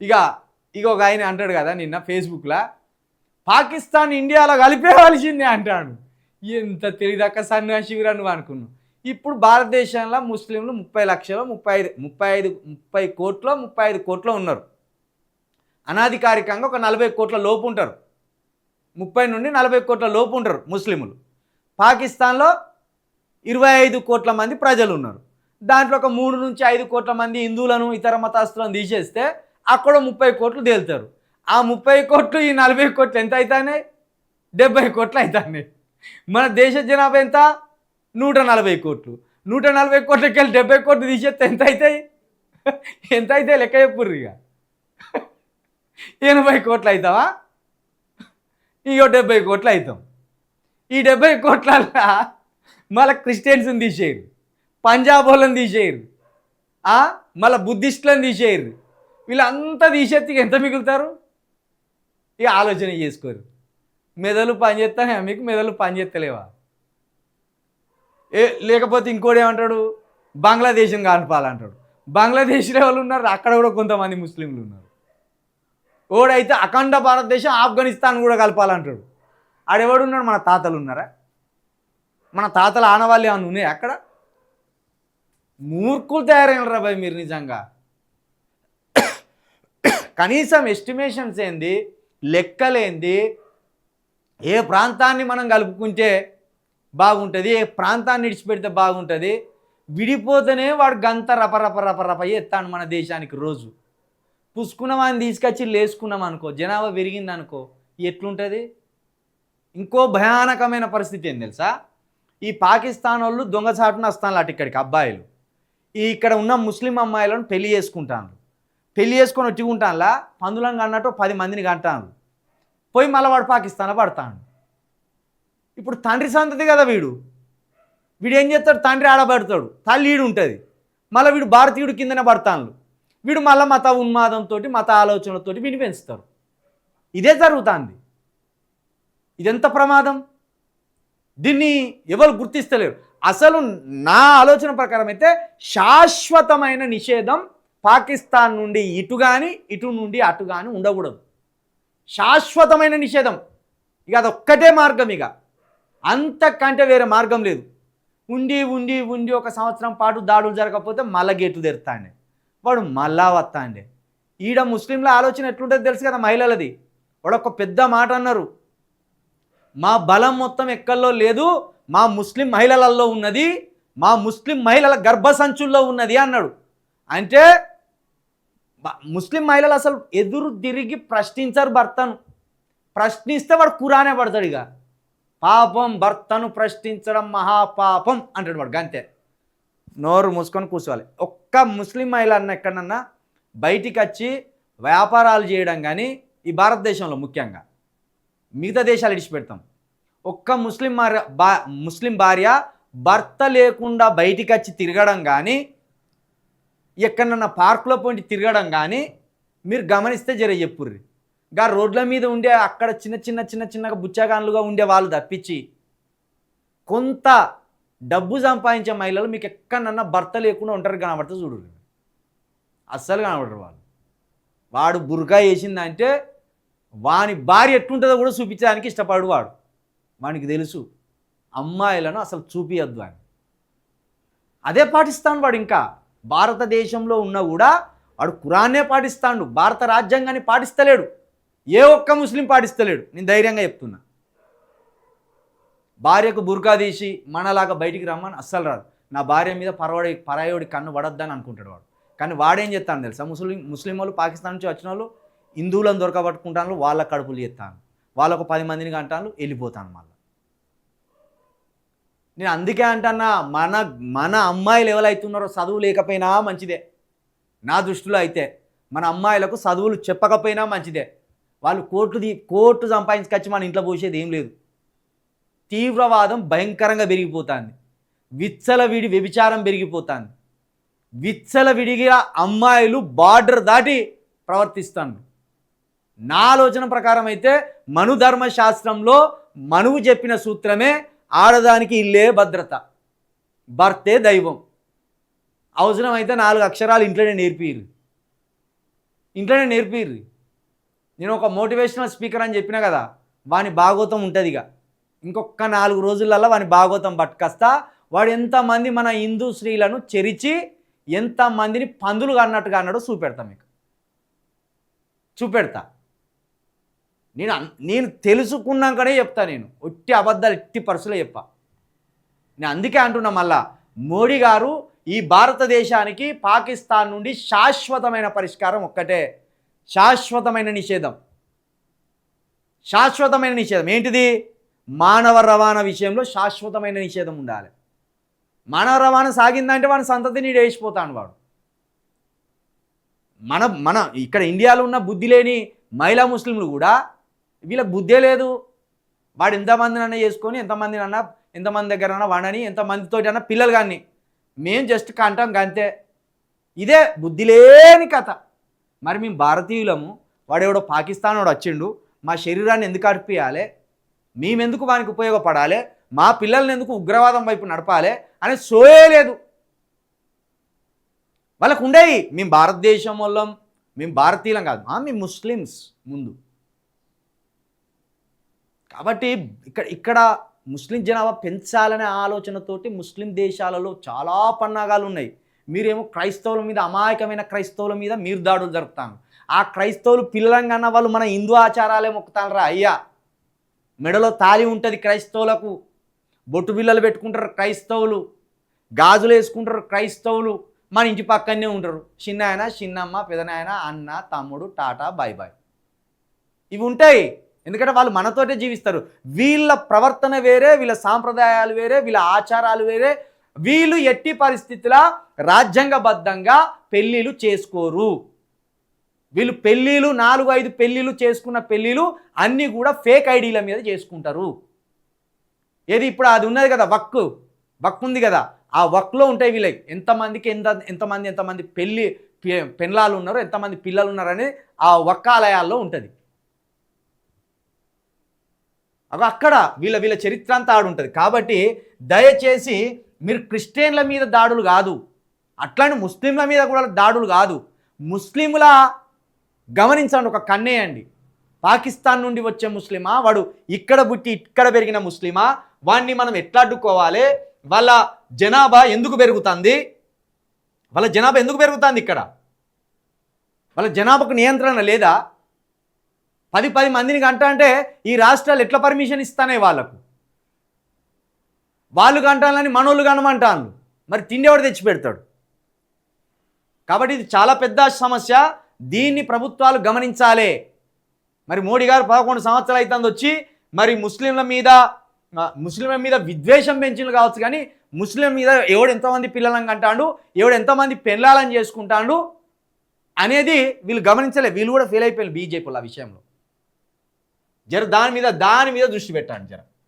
ఇక ఇక ఒక ఆయన అంటాడు కదా నిన్న ఫేస్బుక్లో పాకిస్తాన్ ఇండియాలో కలిపేవలసిందే అంటాడు. ఎంత తెలియదక్క సన్యాసివిరా నువ్వు అనుకున్నావు. ఇప్పుడు భారతదేశంలో ముస్లింలు ముప్పై లక్షలు ముప్పై ఐదు ముప్పై ఐదు ముప్పై కోట్లో ముప్పై ఐదు కోట్లో ఉన్నారు. అనాధికారికంగా ఒక నలభై కోట్ల లోపు ఉంటారు. ముప్పై నుండి నలభై కోట్ల లోపు ఉంటారు ముస్లిములు పాకిస్తాన్లో ఇరవై ఐదు కోట్ల మంది ప్రజలు ఉన్నారు. దాంట్లో ఒక మూడు నుంచి ఐదు కోట్ల మంది హిందువులను ఇతర మతస్థులను తీసేస్తే అక్కడ ముప్పై కోట్లు తేలుతారు. ఆ ముప్పై కోట్లు ఈ నలభై కోట్లు ఎంత అవుతాయి డెబ్బై కోట్లు అవుతాయి మన దేశ జనాభా ఎంత? నూట నలభై కోట్లు. నూట నలభై కోట్లకి వెళ్ళి డెబ్బై కోట్లు తీసేస్తే ఎంత అవుతాయి ఎంత అవుతాయి లెక్క చెప్పుర్రు ఇక. ఎనభై కోట్లు అవుతావా ఇగో డెబ్బై కోట్లు అవుతాం ఈ డెబ్బై కోట్లల్లా మళ్ళీ క్రిస్టియన్స్ని తీసేయరు. పంజాబ్ వాళ్ళని తీసేయరు. మళ్ళీ బుద్ధిస్టులను తీసేయరు. వీళ్ళంతా తీసేత్తికి ఎంత మిగులుతారు? ఇక ఆలోచన చేసుకోరు. మెదలు పనిచేస్తానే మీకు మెదలు పనిచేస్తలేవా ఏ లేకపోతే ఇంకోటి ఏమంటాడు? బంగ్లాదేశ్ని కానిపాలంటాడు బంగ్లాదేశ్లో వాళ్ళు ఉన్నారు? అక్కడ కూడా కొంతమంది ముస్లింలు ఉన్నారు. ఓడైతే అఖండ భారతదేశం ఆఫ్ఘనిస్తాన్ కూడా కలపాలంటాడు. ఆడెవడున్నాడు మన తాతలు ఉన్నారా? మన తాతల ఆనవాళ్ళు ఏమైనా ఉన్నాయి అక్కడ? మూర్ఖులు తయారైనరా భయ్ మీరు నిజంగా? కనీసం ఎస్టిమేషన్స్ ఏంది లెక్కలేంది ఏ ప్రాంతాన్ని మనం కలుపుకుంటే బాగుంటుంది ఏ ప్రాంతాన్ని విడిచిపెడితే బాగుంటుంది విడిపోతేనే వాడు గంత రపరప రపరప ఎత్తాను మన దేశానికి రోజు. పుసుకున్నామని తీసుకొచ్చి లేసుకున్నాం అనుకో జనాభా పెరిగింది అనుకో ఎట్లుంటుంది? ఇంకో భయానకమైన పరిస్థితి ఏం తెలుసా? ఈ పాకిస్తాన్ వాళ్ళు దొంగచాటున వస్తాను అటు ఇక్కడికి అబ్బాయిలు. ఈ ఇక్కడ ఉన్న ముస్లిం అమ్మాయిలను పెళ్ళి చేసుకుంటాను పెళ్ళి చేసుకొని వచ్చి ఉంటానులా? పందులంగా అన్నట్టు పది మందిని కంటాను పోయి మళ్ళీ వాడు పాకిస్తాన్లో పడతాను ఇప్పుడు తండ్రి సంతతి కదా వీడు. వీడు ఏం చేస్తాడు? తండ్రి ఆడబడతాడు తల్లి ఈడు ఉంటుంది. మళ్ళీ వీడు భారతీయుడు కిందనే పడతాను వీడు మళ్ళీ మత ఉన్మాదంతో మత ఆలోచనలతోటి వీడిని పెంచుతారు. ఇదే జరుగుతుంది. ఇదెంత ప్రమాదం? దీన్ని ఎవరు గుర్తిస్తలేరు. అసలు నా ఆలోచన ప్రకారం అయితే శాశ్వతమైన నిషేధం పాకిస్తాన్ నుండి ఇటు కానీ ఇటు నుండి అటు కానీ ఉండకూడదు. శాశ్వతమైన నిషేధం. ఇక అదొక్కటే మార్గం ఇక. అంతకంటే వేరే మార్గం లేదు. ఉండి ఉండి ఉండి ఒక సంవత్సరం పాటు దాడులు జరగకపోతే మళ్ళా గేట్లు తెరుతాండే. వాడు మళ్ళా వస్తాండే. ఈడ ముస్లింల ఆలోచన ఎట్లుంటుంది తెలుసు కదా మహిళలది? వాడు ఒక పెద్ద మాట అన్నారు. మా బలం మొత్తం ఎక్కల్లో లేదు మా ముస్లిం మహిళలలో ఉన్నది మా ముస్లిం మహిళల గర్భసంచుల్లో ఉన్నది అన్నాడు. అంటే ముస్లిం మహిళలు అసలు ఎదురు తిరిగి ప్రశ్నించరు భర్తను. ప్రశ్నిస్తే వాడు కురానే పడతాడు ఇక. పాపం భర్తను ప్రశ్నించడం మహాపాపం అంటాడు వాడు గంతే. నోరు మూసుకొని కూర్చోవాలి. ఒక్క ముస్లిం మహిళ అన్న ఎక్కడన్నా బయటికి వచ్చి వ్యాపారాలు చేయడం కానీ ఈ భారతదేశంలో ముఖ్యంగా. మిగతా దేశాలు ఇడిచిపెడతాం ఒక్క ముస్లిం భార్య బా ముస్లిం భార్య భర్త లేకుండా బయటికి వచ్చి తిరగడం కానీ ఎక్కడన్నా పార్కులో పోయి తిరగడం కానీ మీరు గమనిస్తే జర చెప్పుర్రి. గా రోడ్ల మీద ఉండే అక్కడ చిన్న చిన్న చిన్న చిన్నగా బుచ్చగాన్లుగా ఉండే వాళ్ళు తప్పించి కొంత డబ్బు సంపాదించే మహిళలు మీకు ఎక్కడన్నా భర్త లేకుండా ఉంటారు కనబడితే చూడు అస్సలు కనబడరు వాళ్ళు. వాడు బురకా వేసిందంటే వాని భార్య ఎట్లుంటుందో కూడా చూపించడానికి ఇష్టపడు వాడు. వానికి తెలుసు. అమ్మాయిలను అసలు చూపియద్దు అని. అదే పాటిస్తాను వాడు ఇంకా. భారతదేశంలో ఉన్నా కూడా వాడు కురాన్నే పాటిస్తాడు భారత రాజ్యాంగాన్ని పాటిస్తలేడు ఏ ఒక్క ముస్లిం పాటిస్తలేడు. నేను ధైర్యంగా చెప్తున్నా. భార్యకు బుర్కా తీసి మనలాగా బయటికి రమ్మని అస్సలు రాదు. నా భార్య మీద పరవాడి పరాయోడి కన్ను పడొద్దని అనుకుంటాడు వాడు. కానీ వాడేం చేస్తాను తెలుసా? ముస్లిం ముస్లిం వాళ్ళు పాకిస్తాన్ నుంచి వచ్చిన వాళ్ళు హిందువులను దొరకబట్టుకుంటాను వాళ్ళ కడుపులు చేస్తాను. వాళ్ళకు పది మందిని కంటాను వెళ్ళిపోతాను మళ్ళీ. నేను అందుకే అంటన్నా మన మన అమ్మాయిలు ఎవరైతున్నారో చదువు లేకపోయినా మంచిదే. నా దృష్టిలో అయితే మన అమ్మాయిలకు చదువులు చెప్పకపోయినా మంచిదే. వాళ్ళు కోర్టు కోర్టు సంపాదించుకొచ్చి మన ఇంట్లో పోసేది ఏం లేదు. తీవ్రవాదం భయంకరంగా పెరిగిపోతుంది. విత్సల విడి వ్యభిచారం పెరిగిపోతుంది. విత్సల విడిగా అమ్మాయిలు బార్డర్ దాటి ప్రవర్తిస్తాను నా ఆలోచన ప్రకారం అయితే మనుధర్మ శాస్త్రంలో మనువు చెప్పిన సూత్రమే ఆడదానికి ఇల్లే భద్రత. భర్తే దైవం. అవసరమైతే నాలుగు అక్షరాలు ఇంట్లోనే నేర్పిరు ఇంట్లోనే నేర్పిర్రి. నేను ఒక మోటివేషనల్ స్పీకర్ అని చెప్పిన కదా వాని భాగోతం ఉంటుంది ఇక ఇంకొక నాలుగు రోజులల్లో వాని భాగోతం పట్టుకొస్తా వాడు ఎంతమంది మన హిందూ స్త్రీలను చెరిచి ఎంతమందిని పందులు అన్నట్టుగా అన్నాడో చూపెడతా మీకు. చూపెడతా. నేను అన్- నేను తెలుసుకున్నాకనే చెప్తా నేను. ఒట్టి అబద్ధాలు ఎట్టి పర్సులో చెప్పా. నేను అందుకే అంటున్నా మళ్ళా మోడీ గారు ఈ భారతదేశానికి పాకిస్తాన్ నుండి శాశ్వతమైన పరిష్కారం ఒక్కటే. శాశ్వతమైన నిషేధం. శాశ్వతమైన నిషేధం. ఏంటిది? మానవ రవాణా విషయంలో శాశ్వతమైన నిషేధం ఉండాలి. మానవ రవాణా సాగిందంటే వాడి నీడు వేసిపోతాను వాడు. మన మన ఇక్కడ ఇండియాలో ఉన్న బుద్ధి లేని మహిళా ముస్లింలు కూడా వీళ్ళకి బుద్ధే లేదు. వాడు ఎంతమందినన్నా చేసుకొని ఎంతమందినన్నా ఎంతమంది దగ్గర వాడని ఎంతమందితో అన్న పిల్లలు కానీ. మేము జస్ట్ కంటాం కంతే ఇదే బుద్ధి లేని కథ. మరి మేము భారతీయులము వాడెవడో పాకిస్తాన్ వాడు వచ్చిండు మా శరీరాన్ని ఎందుకు అడిపియాలి మేమెందుకు వానికి ఉపయోగపడాలి? మా పిల్లల్ని ఎందుకు ఉగ్రవాదం వైపు నడపాలి? అని సోయలేదు వాళ్ళకు ఉండేవి మేము భారతదేశం వాళ్ళం మేము భారతీయులం కాదు. మేము ముస్లిమ్స్ ముందు. కాబట్టి ఇక్కడ ఇక్కడ ముస్లిం జనాభా పెంచాలనే ఆలోచనతోటి ముస్లిం దేశాలలో చాలా పన్నాగాలు ఉన్నాయి. మీరేమో క్రైస్తవుల మీద అమాయకమైన క్రైస్తవుల మీద మీరు దాడులు జరుపుతాను ఆ క్రైస్తవులు పిల్లలంగా వాళ్ళు మన హిందూ ఆచారాలే మొక్కుతానరా అయ్యా. మెడలో తాలి ఉంటుంది క్రైస్తవులకు. బొట్టు బిల్లలు పెట్టుకుంటారు క్రైస్తవులు. గాజులు వేసుకుంటారు క్రైస్తవులు. మన ఇంటి పక్కనే ఉంటారు. చిన్నాయన చిన్నమ్మ పెదనాయన అన్న తమ్ముడు టాటా బాయ్ బాయ్. ఇవి ఉంటాయి. ఎందుకంటే వాళ్ళు మనతోటే జీవిస్తారు. వీళ్ళ ప్రవర్తన వేరే వీళ్ళ సాంప్రదాయాలు వేరే వీళ్ళ ఆచారాలు వేరే. వీళ్ళు ఎట్టి పరిస్థితుల రాజ్యాంగబద్ధంగా పెళ్ళిళ్ళు చేసుకోరు. వీళ్ళు పెళ్ళిళ్ళు నాలుగు ఐదు పెళ్ళిళ్ళు చేసుకున్న పెళ్ళిళ్ళు అన్నీ కూడా ఫేక్ ఐడీల మీద చేసుకుంటారు. ఏది ఇప్పుడు అది ఉన్నది కదా వక్ వక్ ఉంది కదా. ఆ వక్లో ఉంటాయి వీళ్ళకి ఎంతమందికి ఎంత ఎంతమంది ఎంతమంది పెళ్ళి పె- పెళ్ళాలు ఉన్నారు ఎంతమంది పిల్లలు ఉన్నారు అనేది ఆ వక్కాలయాల్లో ఉంటుంది. అక్కడ వీళ్ళ వీళ్ళ చరిత్ర అంతా ఆడు ఉంటుంది. కాబట్టి దయచేసి మీరు క్రిస్టియన్ల మీద దాడులు కాదు అట్లానే ముస్లింల మీద కూడా దాడులు కాదు ముస్లింల గమనించండి ఒక కన్నేయండి. పాకిస్తాన్ నుండి వచ్చే ముస్లిమా? వాడు ఇక్కడ పుట్టి ఇక్కడ పెరిగిన ముస్లిమా? వాడిని మనం ఎట్లా అడ్డుకోవాలి? వాళ్ళ జనాభా ఎందుకు పెరుగుతుంది? వాళ్ళ జనాభా ఎందుకు పెరుగుతుంది ఇక్కడ? వాళ్ళ జనాభాకు నియంత్రణ లేదా? పది పది మందిని గంట అంటే ఈ రాష్ట్రాలు ఎట్లా పర్మిషన్ ఇస్తానే వాళ్ళకు? వాళ్ళు కంటాలని మనోళ్ళు కనమంటాను మరి తిండి తెచ్చి పెడతాడు? కాబట్టి ఇది చాలా పెద్ద సమస్య. దీన్ని ప్రభుత్వాలు గమనించాలి. మరి మోడీ గారు పదకొండు సంవత్సరాలు అవుతుంది వచ్చి మరి ముస్లింల మీద ముస్లింల మీద విద్వేషం పెంచిన కావచ్చు కానీ ముస్లిం మీద ఎవడు ఎంతమంది పిల్లలను కంటాడు ఎవడు ఎంతమంది పెళ్ళాలని చేసుకుంటాడు అనేది వీళ్ళు గమనించలే. వీళ్ళు కూడా ఫెయిల్ అయిపోయారు బీజేపీలు ఆ విషయంలో. జర దాని మీద దాని మీద దృష్టి పెట్టండి జర.